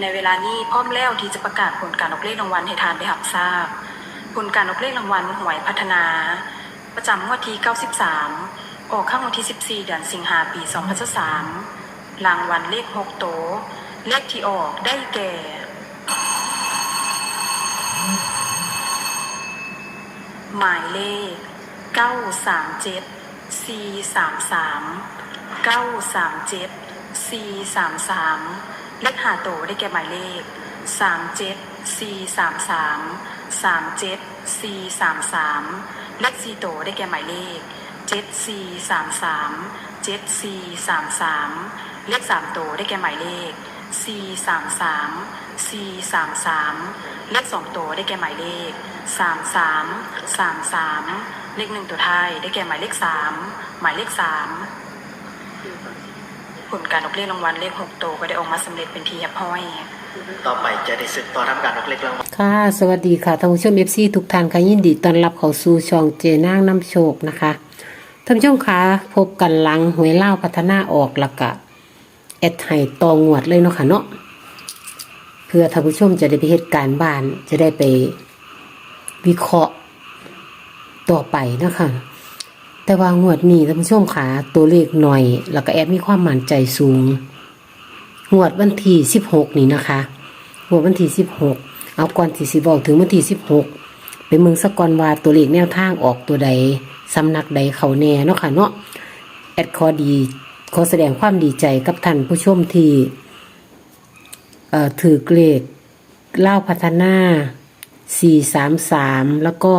ในเวลานี้พร้อมแล้วที่จะประกาศผลการออกเลขรางวัลให้ทานได้รับทราบ ผลการออกเลขรางวัลหวยพัฒนา ประจำงวดที่ 93 ออกข้างวันที่ 14 เดือนสิงหาปี 2003รางวัลเลข 6 โต เลขที่ออกได้แก่หมายเลข 937 433 937 433 เลขหาโตได้แก่หมายเลข 37 433 37 433เลขสี่โตได้แก่หมายเลข7433 7433เลขสามโตได้แก่หมายเลข433 433เลขสองโตได้แก่หมายเลข 33 33เลขหนึ่งตัวท้ายได้แก่หมายเลขสามหมายเลขสาม ผลการออกเลขรางวัลเลขหกโตวก็ได้ออกมาสำเร็จเป็นทีเรียบร้อย ต่อไปจะได้สึกต่อทำการออกเลขรางวัล ค่ะ สวัสดีค่ะท่านผู้ชมเอฟซีทุกท่านค่ะยินดีต้อนรับเข้าสู่ช่องเจนางน้ำโชคนะคะท่านผู้ชมคะพบกันหลังหวยเล่าวพัฒนาออกแล้วก็แอดไห้ตองวดเลยเนาะค่ะเนาะเพื่อท่านผู้ชมจะได้ไปเหตุการณ์บ้านจะได้ไปวิเคราะห์ต่อไปนะคะ แต่ว่างวดนี้ท่านผู้ชมคะตัวเลขหน่อย แล้วก็แอดมีความมั่นใจสูง งวดวันที่16นี่นะคะงวดวันที่16เอาก่อนที่สิบอกถึงวันที่16ไปเมืองสกอนวาตัวเลขแนวทางออกตัวใดสำนักใดเขาแน่เนาะค่ะเนาะแอดขอดีขอแสดงความดีใจกับท่านผู้ชมที่เอ่อถือเกรดเล่าพัฒนา 433 แล้วก็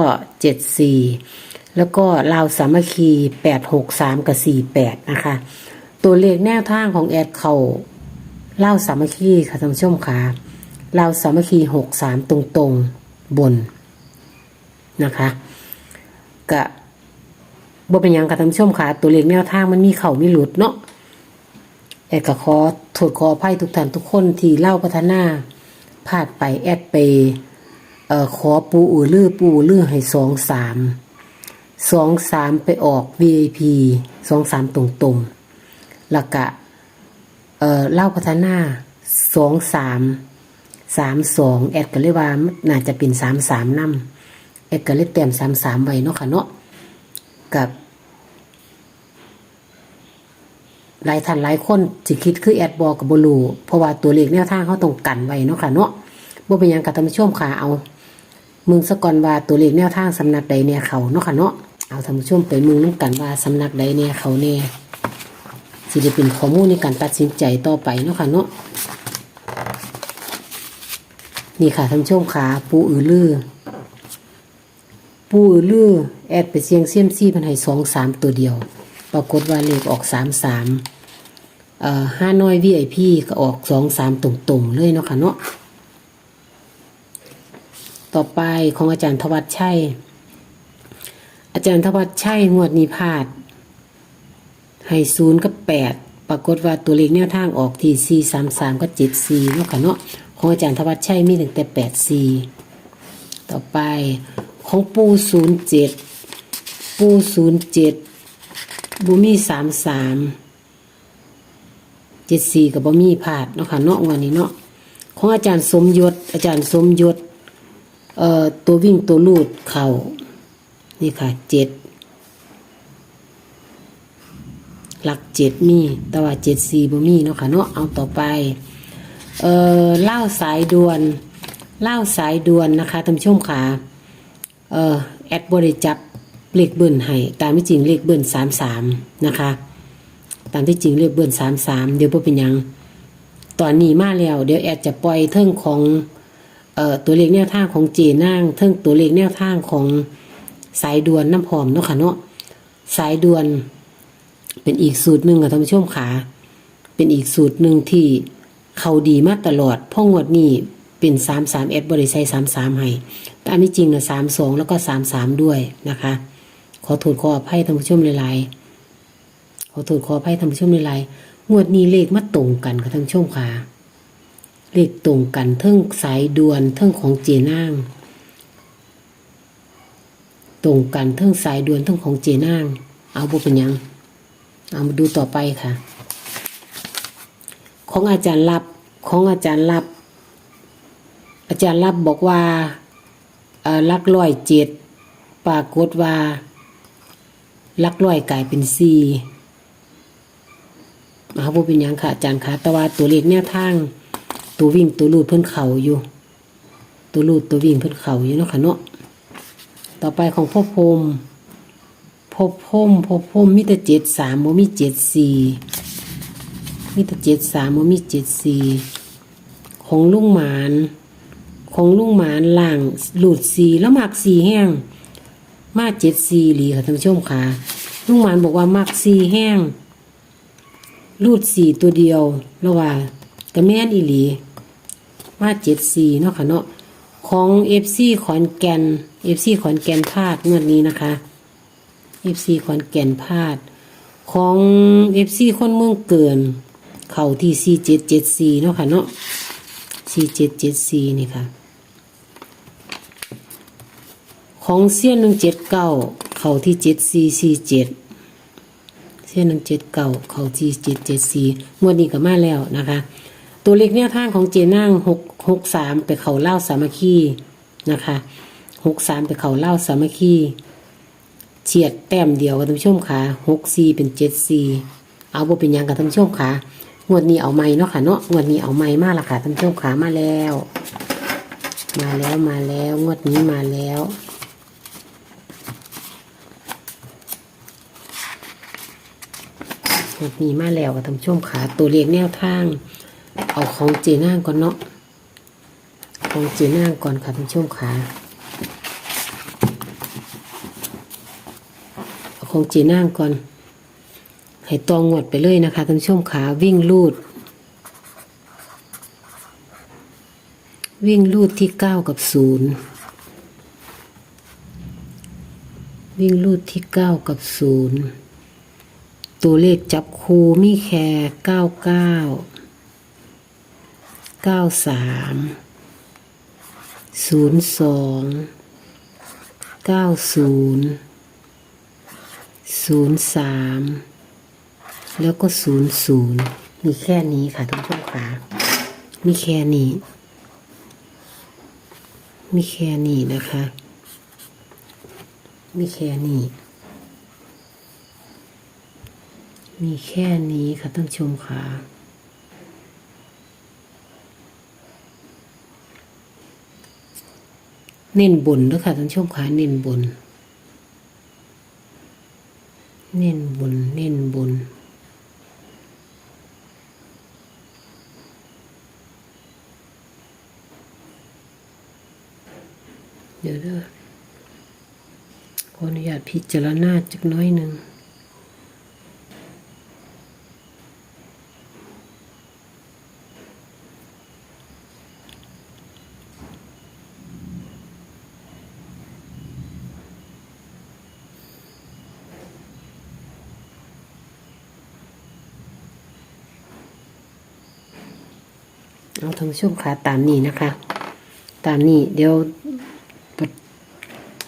74 แล้วก็ลาวสามัคคี863กับ48นะคะ ตัวเลขแนวทางของแอดเขาเล่าวสามัคคีค่ะท่านผู้ชมค่ะลาวสามัคคี63ตรงๆบนนะคะกะบ่เป็นยังค่ะท่านผู้ชมค่ะ ตัวเลขแนวทางมันมีเข่ามีหลุดเนาะแอดก็ขอโทษขออภัยทุกท่านทุกคนที่เล่าพัฒนาพลาดไปแอดไปเอ่อขอปูอู่ลือปูเลือให้สองสาม สองสามไปออก VIP สองสามตรงๆแล้วก็เอ่อเล่าพัฒนาสองสามสามสองแอดก็เลยว่ามน่าจะเป็นสามสามนำแอดก็เลยเต็มสามสามไว้เนาะค่ะเนาะกับหลายท่านหลายคนสิคิดคือแอดบอกกับบลูเพราะว่าตัวเลขแนวทางเขาต้องกันไว้เนาะค่ะเนาะบ่เป็นยังกับท่านผู้ชมค่ะเอา มึงสะก่อนว่าตัวเลขแนวทางสำนักใดเนี่ยเขาเนาะค่ะเนาะ เอาท่านผู้ชมไปมึงน้ำกันว่าสำนักใดเนี่ยเขาเนี่ยสิจะเป็นข้อมูลในการตัดสินใจต่อไปเนาะค่ะเนาะนี่ค่ะท่านผู้ชมค่ะปูอือลือปูอือลือแอดไปเสียงเซียมซี่พันให้สองสามตัวเดียว ปรากฏว่าเลขออกสามสามเอ่อห้าน้อยวีไอพีก็ออกสองสามตรงๆ เลยเนาะค่ะเนาะต่อไปของอาจารย์ทวัชชัย อาจารย์ทวัชชัยงวดนี้พลาด ให้ศูนย์กับแปดปรากฏว่าตัวเลขแนวทางออกที่สี่สามสามก็เจ็ดสี่เนาะค่ะเนาะของอาจารย์ทวัชชัยมีตั้งแต่แปดสี่ต่อไปของปูศูนย์เจ็ดปูศูนย์เจ็ดบุมีสามสามเจ็ดสี่กับบุมีพลาดเนาะค่ะเนาะวันนี้เนาะของอาจารย์สมยศอาจารย์สมยศเอ่อตัววิ่งตัวลูดเข่า นี่ค่ะเจ็ดหลักเจ็ดมีแต่ว่าเจ็ดสี่บุมีเนาะค่ะเนาะเอาต่อไป เอ่อเล่าสายด่วนเล่าสายด่วนนะคะท่านผู้ชมค่ะเอ่อแอดบริจับเลขเบิ้ลให้ตามที่จริงเลขเบิ้ลสามสามนะคะ ตามที่จริงเลขเบิ้ลสามสามเดี๋ยวพเป็นยังตอนนี้มาแล้ว เดี๋ยวแอดจะปล่อยเทิงของเอ่อตัวเลขแนวทางของเจนางเทิงตัวเลขแนวทางของ สายด่วนน้ำหอมเนาะค่ะเนาะสายด่วน เป็นอีกสูตรหนึ่งค่ะท่านผู้ชมขาเป็นอีกสูตรหนึ่งที่เขาดีมาตลอดเพ่องวดนี้เป็นสามสามแอดบริษัทสามสามให้แตามที่จริงนะสามสองแล้วก็สามสามด้วยนะคะ ขอโทษขออภัยท่านผู้ชมหลายๆขอโทษขออภัยท่านผู้ชมหลายๆงวดนี้เลขมาตรงกันค่ะท่านผู้ชมค่ะเลขตรงกันเทิงสายด่วนเทิงของเจนาง ตรงกันเทิงสายด่วนเทิงของเจนาง เอาบุเป็นยัง เอามาดูต่อไปค่ะ ของอาจารย์รับของอาจารย์รับ อาจารย์รับบอกว่าลักร้อยเจ็ดปรากฏว่าลักร้อยกลายเป็นสี่มาบ่เป็นยังค่ะอาจารย์คะแต่ว่าตัวเลขแนวทาง ตัววิ่งตัวลูดเพิ่นเข่าอยู่ ตัวลูดตัววิ่งเพิ่นเข่าอยู่เนาะค่ะเนาะ ต่อไปของพ่อพรมพ่อพรมพ่อพรมมีแต่เจ็ดสามโมมีเจ็ดสี่มีแต่เจ็ดสามโมมีเจ็ดสี่ของลุงหมาน ของลุงหมานล่างหลุดสีแล้วหมักสีแห้ง มาเจ็ดสีหลีค่ะท่านผู้ชมค่ะ ลุงหมานบอกว่ามักสีแห้งรูดสีตัวเดียวแล้วว่า กระแม่นอีหลี มาเจ็ดสีเนาะค่ะเนาะ ของเอฟซีขอนแก่นเอฟซีขอนแก่นพลาดงวดนี้นะคะเอฟซีขอนแก่นพลาด ของเอฟซีคนเมืองเกิน เข่าที่สี่เจ็ดเจ็ดสี่เนาะค่ะเนาะสี่เจ็ดเจ็ดสี่นี่ค่ะ ของเสี้ยนหนึ่งเจ็ดเก้าเข่าที่เจ็ดสี่สี่เจ็ดเส้นหนึ่งเจ็ดเก้าเข่าทีเจ็ดเจ็ดสี่งวดนี้ก็มาแล้วนะคะ ตัวเลขแนวทางของเจนั่งหกหกสามไปเข่าเล่าสามัคคีนะคะหกสามไปเข่าเล่าสามัคคีเฉียดแต้มเดียวกับท่านผู้ชมค่ะหกสี่เป็นเจ็ดสี่เอาบ่เป็นยังกับท่านผู้ชมค่ะงวดนี้เอาไม้เนาะค่ะเนาะงวดนี้เอาไม้มาละค่ะท่านผู้ชมค่ะมาแล้ว มาแล้วมาแล้วงวดนี้มาแล้วงวดนี้มาแล้วกับท่านผู้ชมค่ะตัวเลขแนวทาง เอาของเจน่างก่อนเนาะของเจน่างก่อนค่ะท่านผู้ชมค่ะเอาของเจน่างก่อน ให้ตองงวดไปเลยนะคะท่านผู้ชมขาวิ่งลูด วิ่งลูดที่เก้ากับศูนย์วิ่งลูดที่เก้ากับศูนย์ตัวเลขจับคูมีแค่เก้าเก้า เก้าสามศูนย์สองเก้าศูนย์ศูนย์สามแล้วก็ศูนย์ศูนย์มีแค่นี้ค่ะทุกท่านค่ะมีแค่นี้ มีแค่นี้นะคะ มีแค่นี้มีแค่นี้ค่ะท่านชมค่ะ เน้นบนด้วยค่ะท่านชมขาเน้นบน เน้นบน เน้นบน เดี๋ยวเด้อขออนุญาตพิจารณาจักน้อยหนึ่ง เอาทางช่วงขาตามนี้นะคะ ตามนี้เดี๋ยว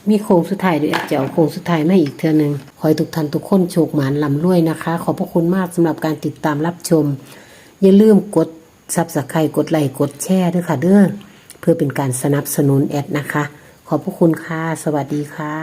มีโค้งสุดท้ายดี๋ยแอดจะเอาโค้งสุดท้ายมาอีกเทื่อหนึงขอให้ทุกท่านทุกคนโชคหมานลำรวยนะคะ ขอบพระคุณมากสำหรับการติดตามรับชม อย่าลืมกดซับสไครต์กดไลค์กดแชร์ด้วยค่ะเด้อเพื่อเป็นการสนับสนุนแอดนะคะ ขอบพระคุณค่ะ สวัสดีค่ะ